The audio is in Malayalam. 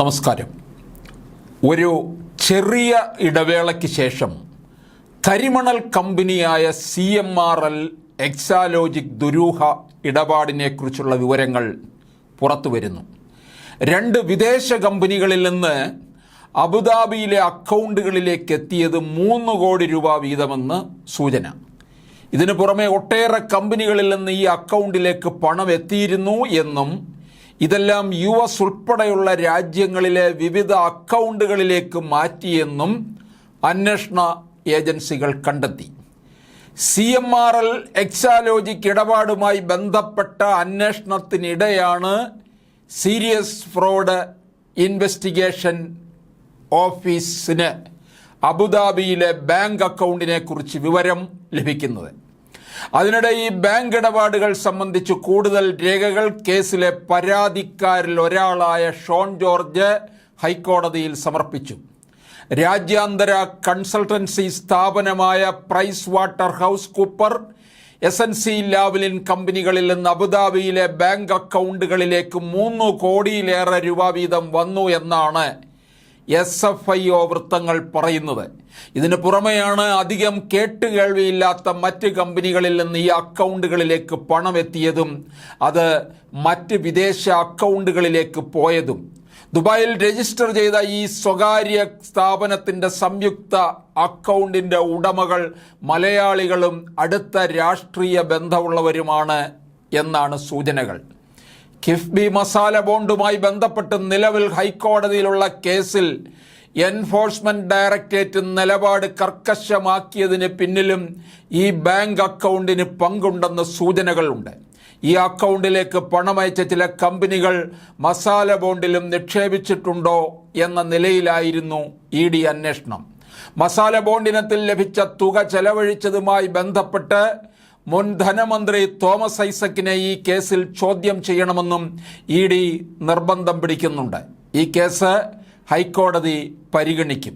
നമസ്കാരം. ഒരു ചെറിയ ഇടവേളയ്ക്ക് ശേഷം കരിമണൽ കമ്പനിയായ C M R L Exalogic ദുരൂഹ ഇടപാടിനെക്കുറിച്ചുള്ള വിവരങ്ങൾ പുറത്തു വരുന്നു. രണ്ട് വിദേശ കമ്പനികളിൽ നിന്ന് അബുദാബിയിലെ അക്കൗണ്ടുകളിലേക്ക് എത്തിയത് മൂന്ന് കോടി രൂപ വീതമെന്ന് സൂചന. ഇതിനു പുറമെ ഒട്ടേറെ കമ്പനികളിൽ നിന്ന് ഈ അക്കൗണ്ടിലേക്ക് പണം എത്തിയിരുന്നു എന്നും ഇതെല്ലാം യു എസ് ഉൾപ്പെടെയുള്ള രാജ്യങ്ങളിലെ വിവിധ അക്കൗണ്ടുകളിലേക്ക് മാറ്റിയെന്നും അന്വേഷണ ഏജൻസികൾ കണ്ടെത്തി. C M R L Exalogic ഇടപാടുമായി ബന്ധപ്പെട്ട അന്വേഷണത്തിനിടെയാണ് സീരിയസ് ഫ്രോഡ് ഇൻവെസ്റ്റിഗേഷൻ ഓഫീസിന് അബുദാബിയിലെ ബാങ്ക് അക്കൗണ്ടിനെ കുറിച്ച് വിവരം ലഭിക്കുന്നത്. അതിനിടെ ഈ ബാങ്ക് ഇടപാടുകൾ സംബന്ധിച്ച് കൂടുതൽ രേഖകൾ കേസിലെ പരാതിക്കാരിൽ ഒരാളായ ഷോൺ ജോർജ് ഹൈക്കോടതിയിൽ സമർപ്പിച്ചു. രാജ്യാന്തര കൺസൾട്ടൻസി സ്ഥാപനമായ Price Water House Cooper S N C Lavalin കമ്പനികളിൽ നിന്ന് അബുദാബിയിലെ ബാങ്ക് അക്കൗണ്ടുകളിലേക്ക് മൂന്ന് കോടിയിലേറെ രൂപ വീതം വന്നു എന്നാണ് എസ് എഫ് ഐ ഒ വൃത്തങ്ങൾ പറയുന്നത്. ഇതിനു പുറമെയാണ് അധികം കേട്ടുകേൾവിയില്ലാത്ത മറ്റ് കമ്പനികളിൽ നിന്ന് ഈ അക്കൗണ്ടുകളിലേക്ക് പണം എത്തിയതും അത് മറ്റ് വിദേശ അക്കൗണ്ടുകളിലേക്ക് പോയതും. ദുബായിൽ രജിസ്റ്റർ ചെയ്ത ഈ സ്വകാര്യ സ്ഥാപനത്തിന്റെ സംയുക്ത അക്കൗണ്ടിന്റെ ഉടമകൾ മലയാളികളും അടുത്ത രാഷ്ട്രീയ ബന്ധമുള്ളവരുമാണ് എന്നാണ് സൂചനകൾ. കിഫ്ബി മസാല ബോണ്ടുമായി ബന്ധപ്പെട്ട് നിലവിൽ ഹൈക്കോടതിയിലുള്ള കേസിൽ എൻഫോഴ്സ്മെന്റ് ഡയറക്ടറേറ്റ് നിലപാട് കർക്കശമാക്കിയതിന് പിന്നിലും ഈ ബാങ്ക് അക്കൗണ്ടിന് പങ്കുണ്ടെന്ന് സൂചനകളുണ്ട്. ഈ അക്കൗണ്ടിലേക്ക് പണമയച്ച ചില കമ്പനികൾ മസാല ബോണ്ടിലും നിക്ഷേപിച്ചിട്ടുണ്ടോ എന്ന നിലയിലായിരുന്നു ഇ ഡി അന്വേഷണം. മസാല ബോണ്ടിനത്തിൽ ലഭിച്ച തുക ചെലവഴിച്ചതുമായി ബന്ധപ്പെട്ട് മുൻ ധനമന്ത്രി തോമസ് ഐസക്കിനെ ഈ കേസിൽ ചോദ്യം ചെയ്യണമെന്നും ഇ ഡി നിർബന്ധം പിടിക്കുന്നുണ്ട്. ഈ കേസ് ഹൈക്കോടതി പരിഗണിക്കും.